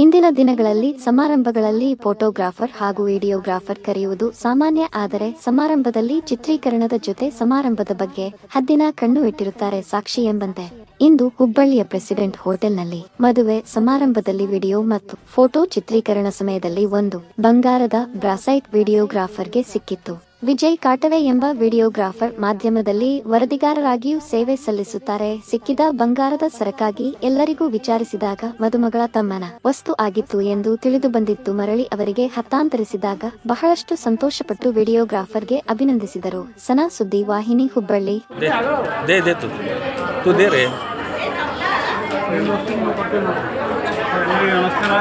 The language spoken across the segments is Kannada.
ಇಂದಿನ ದಿನಗಳಲ್ಲಿ ಸಮಾರಂಭಗಳಲ್ಲಿ ಫೋಟೋಗ್ರಾಫರ್ ಹಾಗೂ ವಿಡಿಯೋಗ್ರಾಫರ್ ಕರೆಯುವುದು ಸಾಮಾನ್ಯ, ಆದರೆ ಸಮಾರಂಭದಲ್ಲಿ ಚಿತ್ರೀಕರಣದ ಜೊತೆ ಸಮಾರಂಭದ ಬಗ್ಗೆ ಹದ್ದಿನ ಕಣ್ಣು ಇಟ್ಟಿರುತ್ತಾರೆ ಸಾಕ್ಷಿ ಎಂಬಂತೆ. ಇಂದು ಹುಬ್ಬಳ್ಳಿಯ ಪ್ರೆಸಿಡೆಂಟ್ ಹೋಟೆಲ್ನಲ್ಲಿ ಮದುವೆ, ಸಮಾರಂಭದಲ್ಲಿ ವಿಡಿಯೋ ಮತ್ತು ಫೋಟೋ ಚಿತ್ರೀಕರಣ ಸಮಯದಲ್ಲಿ ಒಂದು ಬಂಗಾರದ ಬ್ರಾಸೈಟ್ ವಿಡಿಯೋಗ್ರಾಫರ್ಗೆ ಸಿಕ್ಕಿತ್ತು. ವಿಜಯ್ ಕಾಟವೆ ಎಂಬ ವಿಡಿಯೋಗ್ರಾಫರ್ ಮಾಧ್ಯಮದಲ್ಲಿ ವರದಿಗಾರರಾಗಿಯೂ ಸೇವೆ ಸಲ್ಲಿಸುತ್ತಾರೆ. ಸಿಕ್ಕಿದ ಬಂಗಾರದ ಸರಕಾಗಿ ಎಲ್ಲರಿಗೂ ವಿಚಾರಿಸಿದಾಗ ಮದುಮಗಳ ತಮ್ಮನ ವಸ್ತು ಆಗಿತ್ತು ಎಂದು ತಿಳಿದು ಬಂದಿತ್ತು. ಮರಳಿ ಅವರಿಗೆ ಹತ್ತಾಂತರಿಸಿದಾಗ ಬಹಳಷ್ಟು ಸಂತೋಷಪಟ್ಟು ವಿಡಿಯೋಗ್ರಾಫರ್ಗೆ ಅಭಿನಂದಿಸಿದರು. ಸನಾ ಸುದ್ದಿ ವಾಹಿನಿ, ಹುಬ್ಬಳ್ಳಿ. ಎಲ್ಲರಿಗೂ ನಮಸ್ಕಾರ.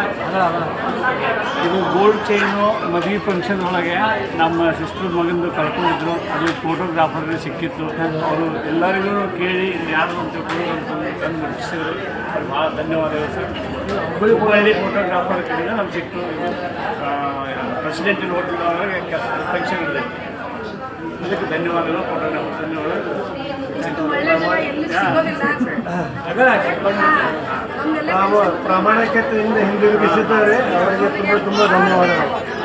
ಇದು ಗೋಲ್ಡ್ ಚೈನು ಮದುವೆ ಫಂಕ್ಷನ್ ಒಳಗೆ ನಮ್ಮ ಸಿಸ್ಟರ್ ಮಗಂದು ಕರ್ಕೊಂಡಿದ್ರು ಅದು ಫೋಟೋಗ್ರಾಫರ್ಗೆ ಸಿಕ್ಕಿತ್ತು. ಅವರು ಎಲ್ಲರಿಗೂ ಕೇಳಿ ಯಾರು ಅಂತ ತಂದು ಮುಟ್ಟಿಸಿದ್ರು. ಭಾಳ ಧನ್ಯವಾದಗಳು ಸರ್. ಹುಬ್ಬಳ್ಳಿ ಫೋಟೋಗ್ರಾಫರ್ ಕಡೆಯಿಂದ ನಮ್ಗೆ ಸಿಕ್ತು. ಪ್ರೆಸಿಡೆಂಟ್ ಹೋಟೆಲ್ ಒಳಗೆ ಫಂಕ್ಷನ್ ಇದೆ. ಅದಕ್ಕೆ ಧನ್ಯವಾದಗಳು ಫೋಟೋಗ್ರಾಫರ್ ಧನ್ಯವಾದಗಳು. ಪ್ರಾಮಾಣಿಕತೆಯಿಂದ ಹಿಂದಿರುಗಿಸಿದ್ದಾರೆ. ಅವರಿಗೆ ತುಂಬ ತುಂಬ ಧನ್ಯವಾದಗಳು.